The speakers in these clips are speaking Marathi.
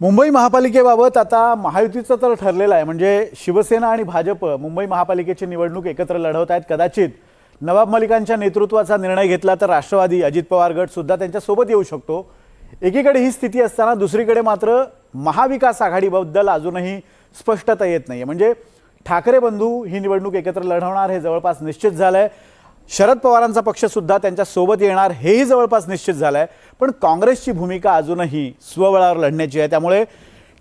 मुंबई महापालिकेबाबत आता महायुतीचं तर ठरलेलं आहे. म्हणजे शिवसेना आणि भाजप मुंबई महापालिकेची निवडणूक एकत्र लढवत आहेत. कदाचित नवाब मलिकांच्या नेतृत्वाचा निर्णय घेतला तर राष्ट्रवादी अजित पवार गट सुद्धा त्यांच्यासोबत येऊ शकतो. एकीकडे ही स्थिती असताना दुसरीकडे मात्र महाविकास आघाडीबद्दल अजूनही स्पष्टता येत नाही म्हणजे ठाकरे बंधू ही निवडणूक एकत्र लढवणार हे जवळपास निश्चित झालं आहे शरद पवारांचा पक्ष सुद्धा त्यांच्यासोबत येणार हेही जवळपास निश्चित झालंय. पण काँग्रेसची भूमिका अजूनही स्वबळावर लढण्याची आहे. त्यामुळे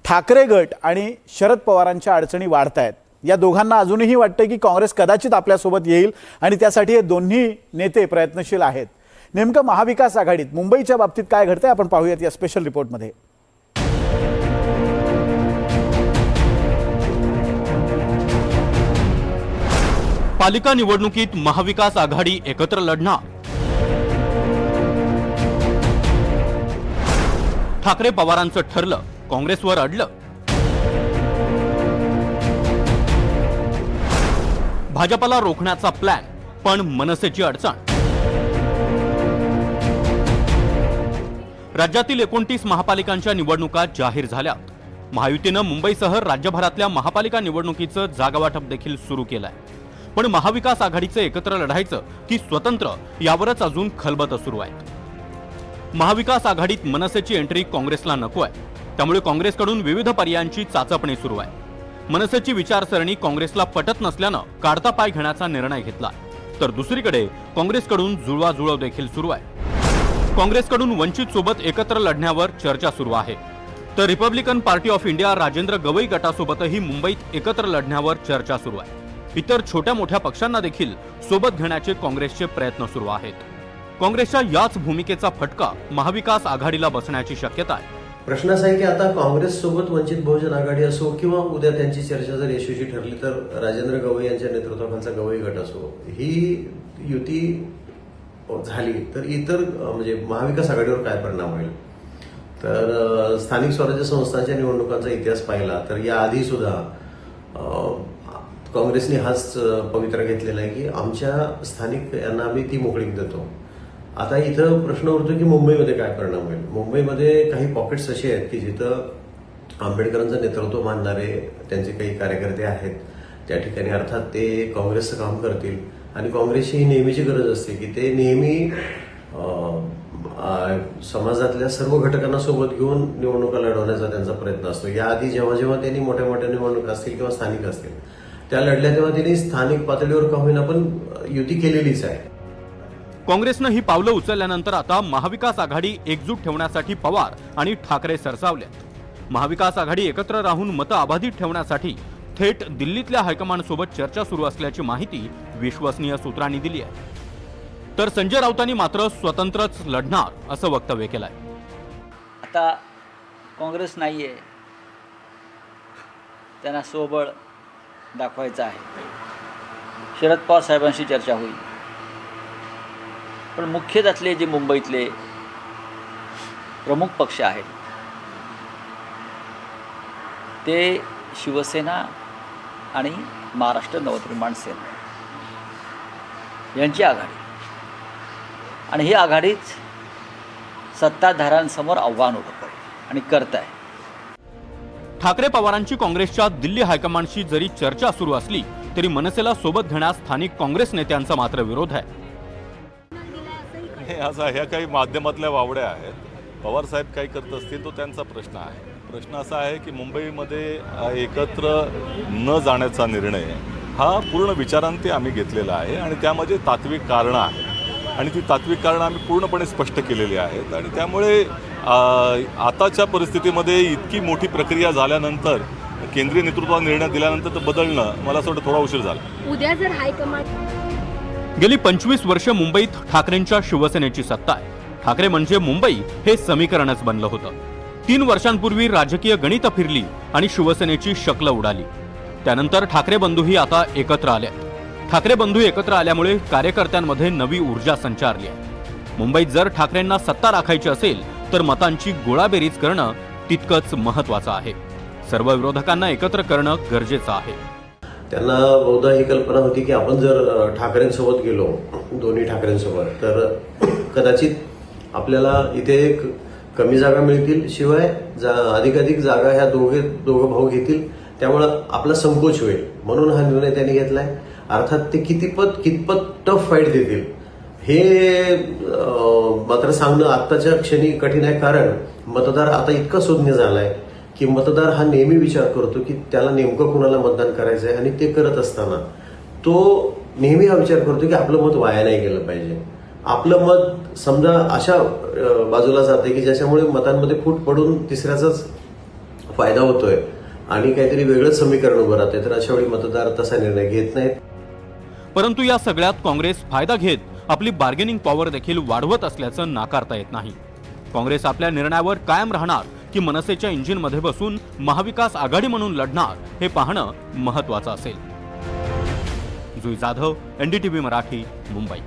ठाकरे गट आणि शरद पवारांच्या अडचणी वाढत आहेत या दोघांना अजूनही वाटतं की काँग्रेस कदाचित आपल्यासोबत येईल आणि त्यासाठी हे दोन्ही नेते प्रयत्नशील आहेत. नेमकं महाविकास आघाडीत मुंबईच्या बाबतीत काय घडतंय आपण पाहूयात या स्पेशल रिपोर्टमध्ये पालिका निवडणुकीत महाविकास आघाडी एकत्र लढणार. ठाकरे पवारांचं ठरलं काँग्रेसवर अडलं. भाजपला रोखण्याचा प्लॅन पण मनसेची अडचण. राज्यातील एकोणतीस महापालिकांच्या निवडणुका जाहीर झाल्या महायुतीनं मुंबईसह राज्यभरातल्या महापालिका निवडणुकीचं जागावाटप देखील सुरू केलंय. पण महाविकास आघाडीचं एकत्र लढायचं की स्वतंत्र यावरच अजून खलबत सुरू आहेत. महाविकास आघाडीत मनसेची एंट्री काँग्रेसला नको आहे. त्यामुळे काँग्रेसकडून विविध पर्यायांची चाचपणी सुरू आहे. मनसेची विचारसरणी काँग्रेसला पटत नसल्यानं काढता पाय घेण्याचा निर्णय घेतला. तर दुसरीकडे काँग्रेसकडून जुळवाजुळव देखील सुरू आहे. काँग्रेसकडून वंचित सोबत एकत्र लढण्यावर चर्चा सुरू आहे. तर Republican party of India Rajendra Gavai गटासोबतही मुंबईत एकत्र लढण्यावर चर्चा सुरू आहे. इतर छोट्या मोठ्या पक्षांना देखील सोबत घेण्याचे काँग्रेसचे प्रयत्न सुरू आहेत. काँग्रेसच्या याच भूमिकेचा फटका महाविकास आघाडीला बसण्याची शक्यता आहे. प्रश्न असा आहे की आता काँग्रेस सोबत वंचित बहुजन आघाडी असो किंवा उद्या त्यांची चर्चा जर यशस्वी ठरली तर राजेंद्र गवई यांच्या नेतृत्वाखालचा गवई गट असो ही युती झाली तर इतर म्हणजे महाविकास आघाडीवर काय परिणाम होईल? तर स्थानिक स्वराज्य संस्थांच्या निवडणुकांचा इतिहास पाहिला तर याआधी सुद्धा काँग्रेसने हाच पवित्रा घेतलेला आहे की आमच्या स्थानिक यांना आम्ही ती मोकळीक देतो. आता इथं प्रश्न उरतो की मुंबईमध्ये काय परिणाम होईल? मुंबईमध्ये काही पॉकेट्स असे आहेत की जिथं आंबेडकरांचं नेतृत्व मानणारे त्यांचे काही कार्यकर्ते आहेत. त्या ठिकाणी अर्थात ते काँग्रेसचं काम करतील. आणि काँग्रेसची ही नेहमीची गरज असते की ते नेहमी समाजातल्या सर्व घटकांना सोबत घेऊन निवडणुका लढवण्याचा त्यांचा प्रयत्न असतो. याआधी जेव्हा जेव्हा त्यांनी मोठ्या मोठ्या निवडणुका असतील किंवा स्थानिक असतील त्या लढल्या तेव्हा त्यांनी स्थानिक पातळीवर का होईना पण युती केलेलीच आहे. काँग्रेसनं ही पावलं उचलल्यानंतर आता महाविकास आघाडी एकजूट ठेवण्यासाठी पवार आणि ठाकरे सरसावलेत. महाविकास आघाडी एकत्र राहून मतं अबाधित ठेवण्यासाठी थेट दिल्लीतल्या हायकमांडसोबत चर्चा सुरू असल्याची माहिती विश्वसनीय सूत्रांनी दिली आहे. तर संजय राऊतांनी मात्र स्वतंत्रच लढणार असं वक्तव्य केलंय. आता काँग्रेस नाही आहे त्यांना स्वबळ दाखवायचं आहे. शरद पवार साहेबांशी चर्चा होईल. पण मुख्य त्यातले जे मुंबईतले प्रमुख पक्ष आहेत ते शिवसेना आणि महाराष्ट्र नवनिर्माण सेना यांची आघाडी. आणि ही आघाडीच सत्ताधाऱ्यांसमोर आव्हान उभं करेल आणि करत आहे ठाकरे पवारांची काँग्रेसच्या दिल्ली हायकमांडशी जरी चर्चा सुरू असली तरी मनसेला सोबत घेण्यास स्थानिक काँग्रेस नेत्यांचा मात्र विरोध आहे. हे असा ह्या काही माध्यमातल्या वावड्या आहेत. पवार साहेब काही करत असतील तो त्यांचा प्रश्न आहे. प्रश्न असा आहे की मुंबईमध्ये एकत्र न जाण्याचा निर्णय हा पूर्ण विचारांती आम्ही घेतलेला आहे आणि त्यामध्ये तात्विक कारणं आहेत. आणि ती तात्विक कारणं आम्ही पूर्णपणे स्पष्ट केलेली आहेत आणि त्यामुळे आताच्या परिस्थितीमध्ये इतकी मोठी प्रक्रिया झाल्यानंतर केंद्रीय नेतृत्वाला निर्णय दिल्यानंतर तर बदलणं मला असं वाटतं थोडा उशीर झाला. उद्या जर हायकमांड गेली पंचवीस वर्ष मुंबईत ठाकरेंच्या शिवसेनेची सत्ता आहे. ठाकरे म्हणजे मुंबई हे समीकरणच बनलं होतं. तीन वर्षांपूर्वी राजकीय गणितं फिरली आणि शिवसेनेची शक्ल उडाली. त्यानंतर ठाकरे बंधूही आता एकत्र आले ठाकरे बंधू एकत्र आल्यामुळे कार्यकर्त्यांमध्ये नवी ऊर्जा संचारली आहे. मुंबईत जर ठाकरेंना सत्ता राखायची असेल तर मतांची गोळाबेरीज करणं तितकंच महत्वाचं आहे. सर्व विरोधकांना एकत्र करणं गरजेचं आहे. त्यांना बहुधा ही कल्पना होती की आपण जर ठाकरेंसोबत गेलो दोन्ही ठाकरेंसोबत तर कदाचित आपल्याला इथे एक कमी जागा मिळतील शिवाय जा अधिकाधिक जागा ह्या दोघे दोघं भाऊ घेतील त्यामुळं आपला संकोच होईल. म्हणून हा निर्णय त्यांनी घेतलाय. अर्थात ते कितीपत कितपत टफ फाईट देतील. हे मात्र सांगणं आत्ताच्या क्षणी कठीण आहे कारण मतदार आता इतका सुज्ञ झालाय की मतदार हा नेहमी विचार करतो की त्याला नेमकं कुणाला मतदान करायचं आहे आणि ते करत असताना तो नेहमी हा विचार करतो की आपलं मत वाया नाही गेलं पाहिजे. आपलं मत समजा अशा बाजूला जाते की ज्याच्यामुळे मतांमध्ये फूट पडून तिसऱ्याचाच फायदा होतोय आणि काहीतरी वेगळंच समीकरण उभं राहतंय तर अशा वेळी मतदार तसा निर्णय घेत नाहीत. परंतु या सगळ्यात काँग्रेस फायदा घेत आपली बार्गेनिंग पॉवर देखील वाढवत असल्याचं नाकारता येत नाही. काँग्रेस आपल्या निर्णयावर कायम राहणार की मनसेच्या इंजिनमध्ये बसून महाविकास आघाडी म्हणून लढणार हे पाहणं महत्वाचं असेल. जुई जाधव एनडीटीव्ही मराठी मुंबई.